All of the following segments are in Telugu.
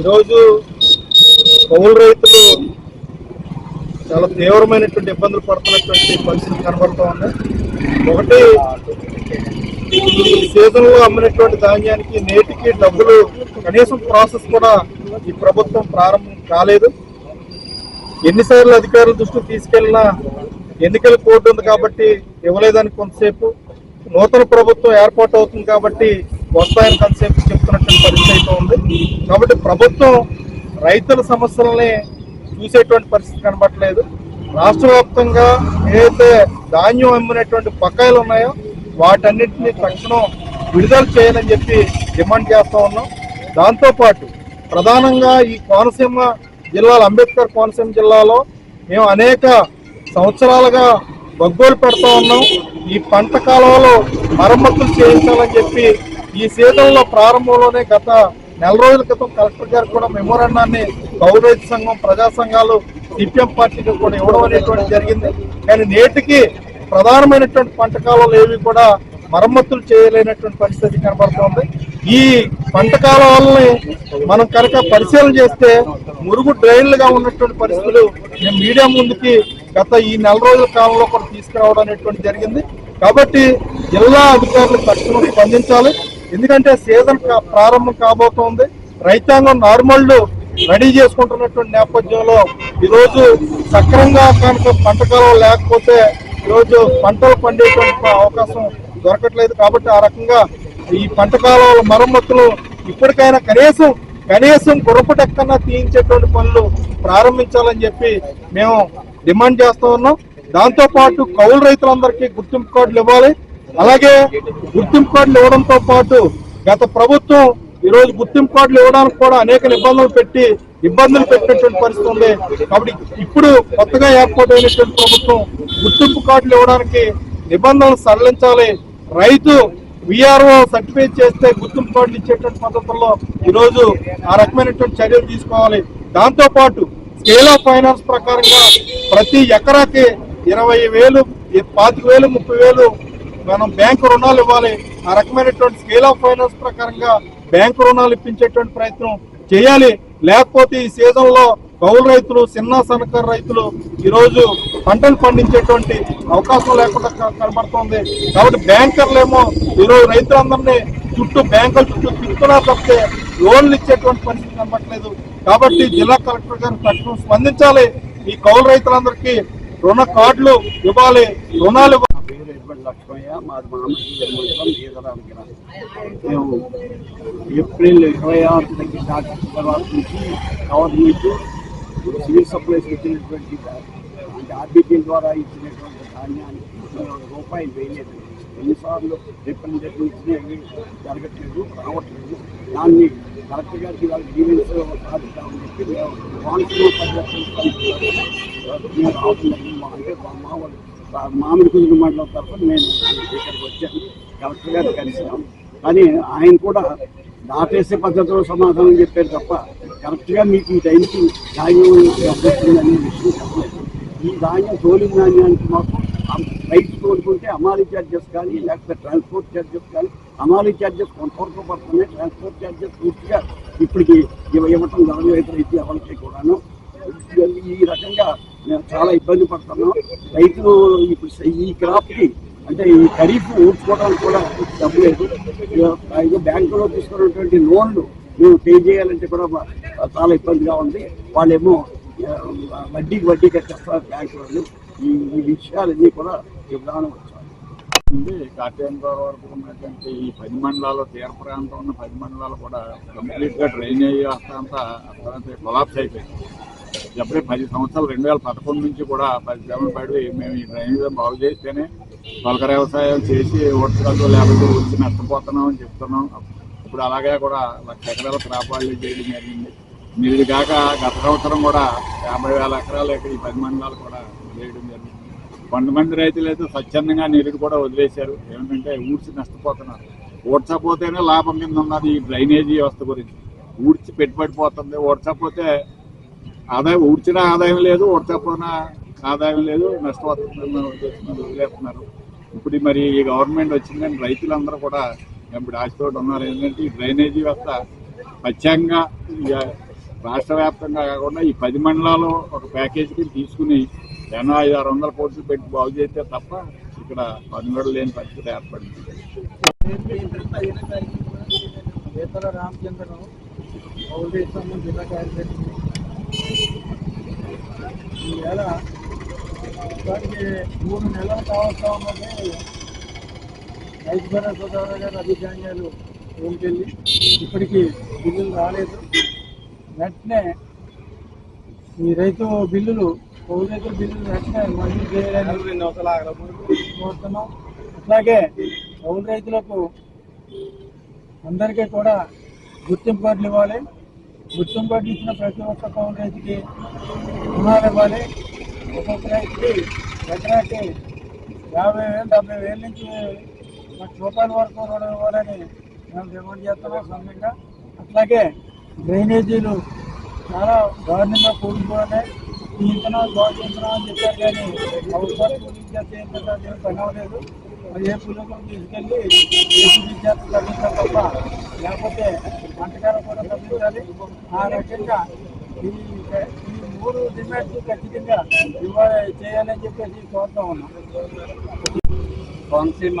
ఈరోజు కౌలు రైతులు చాలా తీవ్రమైనటువంటి ఇబ్బందులు పడుతున్నటువంటి పరిస్థితి కనబడుతూ ఉంది. ఒకటి ఈ సీజన్లో అమ్మినటువంటి ధాన్యానికి నేటికి డబ్బులు కనీసం ప్రాసెస్ కూడా ఈ ప్రభుత్వం ప్రారంభం కాలేదు. ఎన్నిసార్లు అధికారుల దృష్టికి తీసుకెళ్ళినా ఎన్నికల కోర్టు ఉంది కాబట్టి ఇవ్వలేదని కొంతసేపు నూతన ప్రభుత్వం ఏర్పాటు అవుతుంది కాబట్టి వస్తాయని కన్సెప్ట్ చెప్తున్నటువంటి పరిస్థితి అయితే ఉంది. కాబట్టి ప్రభుత్వం రైతుల సమస్యలని చూసేటువంటి పరిస్థితి కనబడట్లేదు రాష్ట్ర వ్యాప్తంగా ఏదైతే ధాన్యం అమ్మినటువంటి బకాయిలు ఉన్నాయో వాటన్నిటిని తక్షణం విడుదల చేయాలని చెప్పి డిమాండ్ చేస్తూ ఉన్నాం. దాంతోపాటు ప్రధానంగా ఈ కోనసీమ జిల్లాలో అంబేద్కర్ కోనసీమ జిల్లాలో మేము అనేక సంవత్సరాలుగా బగ్గోలు పెడతా ఉన్నాం. ఈ పంట కాలంలో మరమ్మతులు చేయించాలని చెప్పి ఈ సీజన్లో ప్రారంభంలోనే గత నెల రోజుల క్రితం కలెక్టర్ గారు కూడా మెమోరాండాన్ని గౌరవ సంఘం ప్రజా సంఘాలు సిపిఎం పార్టీకి కూడా ఇవ్వడం అనేటువంటి జరిగింది. కానీ నేటికి ప్రధానమైనటువంటి పంట కాలంలో ఏవి కూడా మరమ్మతులు చేయలేనటువంటి పరిస్థితి కనబడుతోంది. ఈ పంట కాలాలని మనం కనుక పరిశీలన చేస్తే మురుగు డ్రైన్లుగా ఉన్నటువంటి పరిస్థితులు మేము మీడియా ముందుకి గత ఈ నెల రోజుల కాలంలో కూడా తీసుకురావడం అనేటువంటి జరిగింది. కాబట్టి జిల్లా అధికారులు తక్షణం స్పందించాలి. ఎందుకంటే సీజన్ ప్రారంభం కాబోతోంది. రైతాంగం నార్మల్లు రెడీ చేసుకుంటున్నటువంటి నేపథ్యంలో ఈరోజు సక్రమంగా కనుక పంట కాలం లేకపోతే ఈరోజు పంటలు పండేటువంటి అవకాశం దొరకట్లేదు కాబట్టి ఆ రకంగా ఈ పంట కాలాల మరమ్మతులు ఇప్పటికైనా కనీసం కనీసం గురపటెక్కన్నా తీయించేటువంటి పనులు ప్రారంభించాలని చెప్పి మేము డిమాండ్ చేస్తూ ఉన్నాం. దాంతోపాటు కౌలు రైతులందరికీ గుర్తింపు కార్డులు ఇవ్వాలి. అలాగే గుర్తింపు కార్డులు ఇవ్వడంతో పాటు గత ప్రభుత్వం ఈ రోజు గుర్తింపు కార్డులు ఇవ్వడానికి కూడా అనేక నిబంధనలు పెట్టి ఇబ్బందులు పెట్టినటువంటి పరిస్థితి ఉంది. కాబట్టి ఇప్పుడు కొత్తగా ఏర్పాటైనటువంటి ప్రభుత్వం గుర్తింపు కార్డులు ఇవ్వడానికి నిబంధనలు సడలించాలి. రైతు విఆర్ఓ సర్టిఫికేట్ చేస్తే గుర్తింపు కార్డులు ఇచ్చేటువంటి పద్ధతుల్లో ఈరోజు ఆ రకమైనటువంటి చర్యలు తీసుకోవాలి. దాంతోపాటు స్కేల్ ఆఫ్ ఫైనాన్స్ ప్రకారంగా ప్రతి ఎకరాకి ఇరవై వేలు పాతిక వేలు ముప్పై వేలు మనం బ్యాంకు రుణాలు ఇవ్వాలి. ఆ రకమైనటువంటి స్కేల్ ఆఫ్ ఫైనాన్స్ ప్రకారంగా బ్యాంకు రుణాలు ఇప్పించేటువంటి ప్రయత్నం చేయాలి. లేకపోతే ఈ సీజన్లో కౌలు రైతులు చిన్న సన్నకారు రైతులు ఈరోజు పంటలు పండించేటువంటి అవకాశం లేకుండా క- కనబడుతోంది. కాబట్టి బ్యాంకర్లేమో ఈ రోజు రైతులందరినీ చుట్టూ బ్యాంకుల చుట్టూ తిప్పుతున్నా తప్పితే లోన్లు ఇచ్చేటువంటి పరిస్థితి కనబడలేదు కాబట్టి జిల్లా కలెక్టర్ గారు తక్షణం స్పందించాలి. ఈ కౌలు రైతులందరికీ రుణ కార్డులు ఇవ్వాలి. రుణాలు మేము ఏప్రిల్ ఇరవై ఆరు తగ్గి స్టార్ట్ చేసిన తర్వాత నుంచి గవర్నమెంట్ సివిల్ సప్లైస్ ఇచ్చినటువంటి అంటే ఆర్బీపీ ద్వారా ఇచ్చినటువంటి ధాన్యానికి రూపాయలు వేయలేదు ఎన్నిసార్లు రిప్రజెంటేటివ్ ఇచ్చినవి జరగట్లేదు రావట్లేదు దాన్ని కలెక్టర్ గారికి వాళ్ళకి డీలెన్స్ సాధిస్తామని చెప్పి మేము కాన్స్టిట్యూ మేము రావడం జరిగింది. మా- అంటే మా మా వాళ్ళు మా- మామిడి కుదురు మండలం తరఫున నేను ఇక్కడికి వచ్చాను. కలెక్టర్ గారు కలిసాం కానీ ఆయన కూడా దాటేసే పద్ధతిలో సమాధానం చెప్పారు తప్ప కరెక్ట్గా మీకు ఈ టైంకి ధాన్యం అనే విషయం చెప్పలేదు. ఈ ధాన్యం తోలిన ధాన్యానికి మాకు రైతు తోలుకుంటే అమాలి ఛార్జెస్ కానీ లేకపోతే ట్రాన్స్పోర్ట్ ఛార్జెస్ కానీ అమాలి ఛార్జెస్ కొంతవరకు పడుతున్నాయి. ట్రాన్స్పోర్ట్ ఛార్జెస్ పూర్తిగా ఇప్పటికి ఇవ్వ- ఇవ్వటం జరగలేదు రైతు ఎవరికి కూడాను. ఈ రకంగా మేము చాలా ఇబ్బంది పడుతున్నాం రైతులు ఇప్పుడు ఈ క్రాప్కి అంటే ఈ ఖరీఫ్ ఊడ్చుకోవడానికి కూడా డబ్బు లేదు. ఇక బ్యాంకులో తీసుకున్నటువంటి లోన్లు మేము పే చేయాలంటే కూడా చాలా ఇబ్బందిగా ఉంది. వాళ్ళేమో వడ్డీకి వడ్డీ కట్టేస్తారు బ్యాంకు వాళ్ళు. ఈ ఈ విషయాలన్నీ కూడా ఇవ్వడానికి ఉంది కాట్యాన్ వరకు ఉన్నటువంటి ఈ పది మండలాలు తీర ప్రాంతం ఉన్న పది మండలాలు కూడా కంప్లీట్గా డ్రైనేజ్ అంత అంతా కొలాప్స్ అయిపోయింది. ఎప్పుడే పది సంవత్సరాలు రెండు వేల పదకొండు నుంచి కూడా పది పడి మేము ఈ డ్రైనేజ్ బాగు చేస్తేనే పలక వ్యవసాయం చేసి ఓట్లలో లేకపోతే వచ్చి నష్టపోతున్నాం అని చెప్తున్నాం. ఇప్పుడు అలాగే కూడా లక్ష ఎకరాల ప్రాపాలు చేయడం జరిగింది. మీరు కాక గత సంవత్సరం కూడా యాభై వేల ఎకరాలు ఇక్కడ ఈ పది మండలాలు కూడా చేయడం జరిగింది. కొంతమంది రైతులు అయితే స్వచ్ఛందంగా నీరు కూడా వదిలేశారు. ఏమిటంటే ఊడ్చి నష్టపోతున్నారు. ఊడ్చకపోతేనే లాభం కింద ఉన్నది ఈ డ్రైనేజీ వ్యవస్థ గురించి. ఊడ్చి పెట్టుబడి పోతుంది. ఊడ్చకపోతే ఆదాయం ఊడ్చిన ఆదాయం లేదు ఊడ్చకపోయినా ఆదాయం లేదు నష్టపోతున్న వదిలేస్తున్నారు ఇప్పుడు మరి ఈ గవర్నమెంట్ వచ్చిందని రైతులందరూ కూడా ఇప్పుడు ఆశతోటి ఉన్నారు. ఏంటంటే ఈ డ్రైనేజీ వ్యవస్థ ప్రత్యేకంగా ఇక రాష్ట్ర వ్యాప్తంగా కాకుండా ఈ పది మండలాలు ఒక ప్యాకేజ్ కింద తీసుకుని జనం ఐదు ఆరు వందల కోట్లు పెట్టి బాగు చేస్తే తప్ప ఇక్కడ పనుగడు లేని పరిస్థితి ఏర్పడింది. రామచంద్రరావు జిల్లా కార్యదర్శి ఈవేళ మూడు నెలలు కావస్తా ఉన్నది. రైతు భరోసా ద్వారా గారి అభిప్రాయాలు వెళ్ళి ఇప్పటికి బిల్లులు రాలేదు. వెంటనే ఈ రైతు బిల్లులు పౌరు రైతుల బిల్లులు వెంటనే మంజూరు చేయాలని కోరుతున్నాం. అట్లాగే పౌరు రైతులకు అందరికీ కూడా గుర్తింపు కార్డులు ఇవ్వాలి. గుర్తింపు కార్డులు ఇచ్చిన ప్రతి ఒక్క కౌలు రైతుకి రుణాలు ఇవ్వాలి ఒక్కొక్క రైతుకి ఎకరాకి యాభై వేలు డెబ్బై వేల నుంచి లక్ష రూపాయల వరకు రుణం ఇవ్వాలని మేము డిమాండ్ చేస్తున్నాం సమయంగా అట్లాగే డ్రైనేజీలు చాలా దారుణంగా కూలిపోయినాయి ఈ బాగు చేస్తున్నాం అని చెప్పారు కానీ అవసరం చేస్తే ఏం పనవలేదు అది ఏ పుల్లకం తీసుకెళ్ళి ఏసీ తగ్గించాలి తప్ప లేకపోతే వంటకాలు కూడా తగ్గించాలి. ఆ రకంగా ఈ మూడు డిమాండ్స్ ఖచ్చితంగా ఇవ్వాలి చేయాలని చెప్పేసి కోరుతా ఉన్నాం. కోనసీమ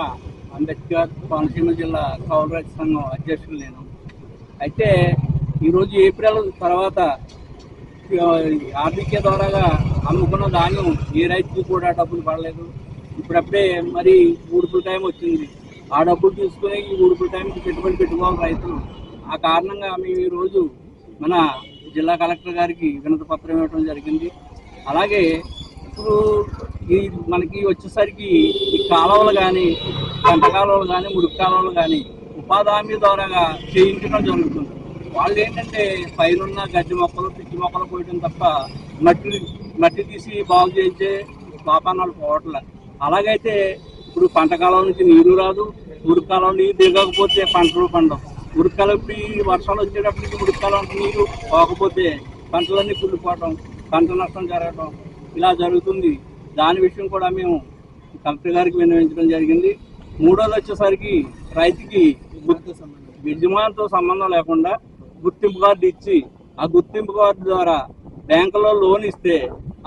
అంబేద్కర్ కోనసీమ జిల్లా కౌలు రైతు సంఘం అధ్యక్షులు నేను. అయితే ఈరోజు ఏప్రిల్ తర్వాత ఆర్థిక ఆర్బీకే ద్వారాగా అమ్ముకున్న ధాన్యం ఏ రైతుకి కూడా డబ్బులు పడలేదు. ఇప్పుడప్పుడే మరి ఊడుపుల టైం వచ్చింది. ఆ డబ్బులు తీసుకుని ఈ ఊడుపుల టైంకి పెట్టుబడి పెట్టుకోవాలి రైతులు. ఆ కారణంగా మేము ఈరోజు మన జిల్లా కలెక్టర్ గారికి వినతి పత్రం ఇవ్వడం జరిగింది. అలాగే ఇప్పుడు ఈ మనకి వచ్చేసరికి ఈ కాలువలు కానీ పంట కాలువలు కానీ మురుగు కాలువలు కానీ ఉపాధి హామీ ద్వారాగా చేయించడం జరుగుతుంది. వాళ్ళు ఏంటంటే పైనున్న గడ్డి మొక్కలు పిచ్చి మొక్కలు పోయడం తప్ప మట్టి మట్టి తీసి బాగు చేయించే పాపానాలు పోవట్లే. అలాగైతే ఇప్పుడు పంట కాలం నుంచి నీరు రాదు మురుగు కాలం నీరు దిగకపోతే పంటలు పండవు. ఉడకలు ఇప్పుడు ఈ వర్షాలు వచ్చేటప్పటికి ఉడకలు నీరు పోకపోతే పంటలన్నీ కుళ్ళిపోవటం పంట నష్టం జరగటం ఇలా జరుగుతుంది. దాని విషయం కూడా మేము కలెక్టర్ గారికి విన్నవించడం జరిగింది. మూడోది వచ్చేసరికి రైతుకి యజమానితో సంబంధం లేకుండా గుర్తింపు కార్డు ఇచ్చి ఆ గుర్తింపు కార్డు ద్వారా బ్యాంకులో లోన్ ఇస్తే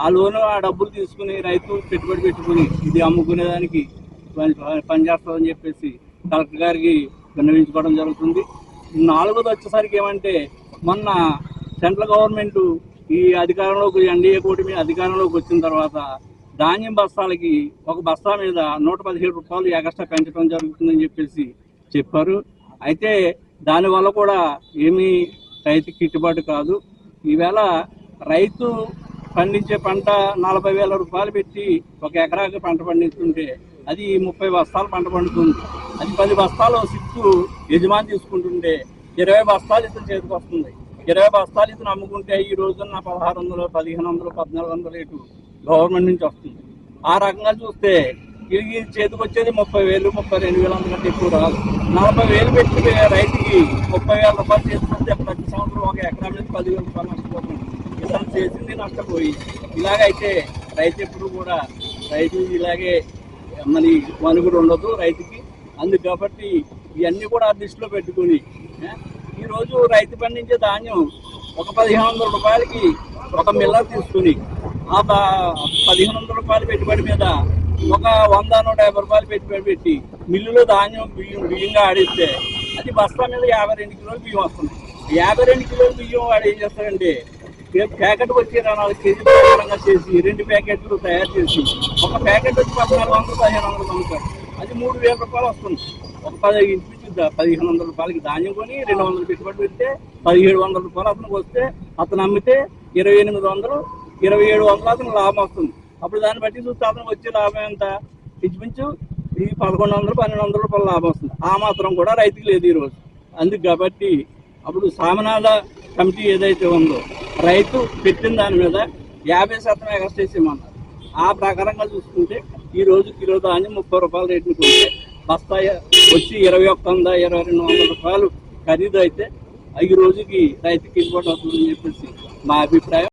ఆ లోన్ ఆ డబ్బులు తీసుకుని రైతు పెట్టుబడి పెట్టుకుని ఇది అమ్ముకునేదానికి పనిచేస్తుందని చెప్పేసి కలెక్టర్ గారికి విన్నవించుకోవడం జరుగుతుంది. నాలుగోది వచ్చేసరికి ఏమంటే మొన్న సెంట్రల్ గవర్నమెంట్ ఈ అధికారంలోకి ఎన్డీఏ కూటమి అధికారంలోకి వచ్చిన తర్వాత ధాన్యం బస్తాలకి ఒక బస్తా మీద నూట పదిహేడు రూపాయలు ఎగస్ట్రా పెంచడం జరుగుతుందని చెప్పేసి చెప్పారు. అయితే దానివల్ల కూడా ఏమీ రైతుకి గిట్టుబాటు కాదు. ఈవేళ రైతు పండించే పంట నలభై వేల రూపాయలు పెట్టి ఒక ఎకరాకి పంట పండిస్తుంటే అది ముప్పై బస్తాలు పంట పండుతుంది. అది పది బస్తాలు సిక్కు యజమాని తీసుకుంటుంటే ఇరవై బస్తాలు ఇతను చేతికి వస్తుంది. ఇరవై బస్తాలు ఇతను అమ్ముకుంటే ఈ రోజున పదహారు వందలు పదిహేను వందలు పద్నాలుగు వందలు రేటు గవర్నమెంట్ నుంచి వస్తుంది. ఆ రకంగా చూస్తే తిరిగి చేతికి వచ్చేది ముప్పై వేలు ముప్పై రెండు వేలు అంతకంటే ఎక్కువ రాదు. నలభై వేలు పెట్టి రైతుకి ముప్పై వేల రూపాయలు చేసుకుంటే ప్రతి సంవత్సరం ఒక ఎకరా మీద పదివేల రూపాయలు నష్టపోతుంది. ఇతను చేసింది నష్టపోయి ఇలాగైతే రైతు ఎప్పుడు కూడా రైతు ఇలాగే మరి మనుగుడు ఉండదు రైతుకి. అందుకు కాబట్టి ఇవన్నీ కూడా దృష్టిలో పెట్టుకుని ఈరోజు రైతు పండించే ధాన్యం ఒక పదిహేను వందల రూపాయలకి ఒక మిల్లర్ తీసుకుని ఆ పదిహేను వందల రూపాయల పెట్టుబడి మీద ఒక వంద నూట యాభై రూపాయలు పెట్టుబడి పెట్టి మిల్లులో ధాన్యం బియ్యం బియ్యంగా ఆడిస్తే అది బస్తా మీద యాభై రెండు కిలోలు బియ్యం వస్తుంది. యాభై రెండు కిలోలు బియ్యం వాడు ఏం చేస్తాడంటే ప్యాకెట్ వచ్చి నాలుగు కేజీలు చేసి రెండు ప్యాకెట్లు తయారు చేసి ఒక ప్యాకెట్ వచ్చి పద్నాలుగు వందలు పదిహేను వందలు అమ్ముతారు అది మూడు వేల రూపాయలు వస్తుంది. ఒక పది ఇంచుమించు పదిహేను వందల రూపాయలకి ధాన్యం కొని రెండు వందలు పెట్టుబడి పెడితే పదిహేడు వందల రూపాయలు అతనికి వస్తే అతను అమ్మితే ఇరవై ఎనిమిది వందలు ఇరవై ఏడు వందలు అతను లాభం వస్తుంది. అప్పుడు దాన్ని బట్టి చూస్తే అతనికి వచ్చే లాభం ఎంత? ఇంచుమించు ఈ పదకొండు వందలు పన్నెండు వందల రూపాయలు లాభం వస్తుంది. ఆ మాత్రం కూడా రైతుకి లేదు ఈరోజు. అందుకు కాబట్టి అప్పుడు సామనాల కమిటీ ఏదైతే ఉందో రైతు పెట్టిన దాని మీద యాభై శాతం ఎగస్టేసి మన ఆ ప్రకారంగా చూసుకుంటే ఈ రోజు కిలో ధాన్యం ముప్పై రూపాయల రేటుని కొంటే బస్తా వచ్చి ఇరవై ఒక్క వంద ఇరవై రెండు వందల రూపాయలు ఖరీదు అయితే ఈ రోజుకి రైతుకి ఇవ్వడం అవుతుందని చెప్పేసి మా అభిప్రాయం.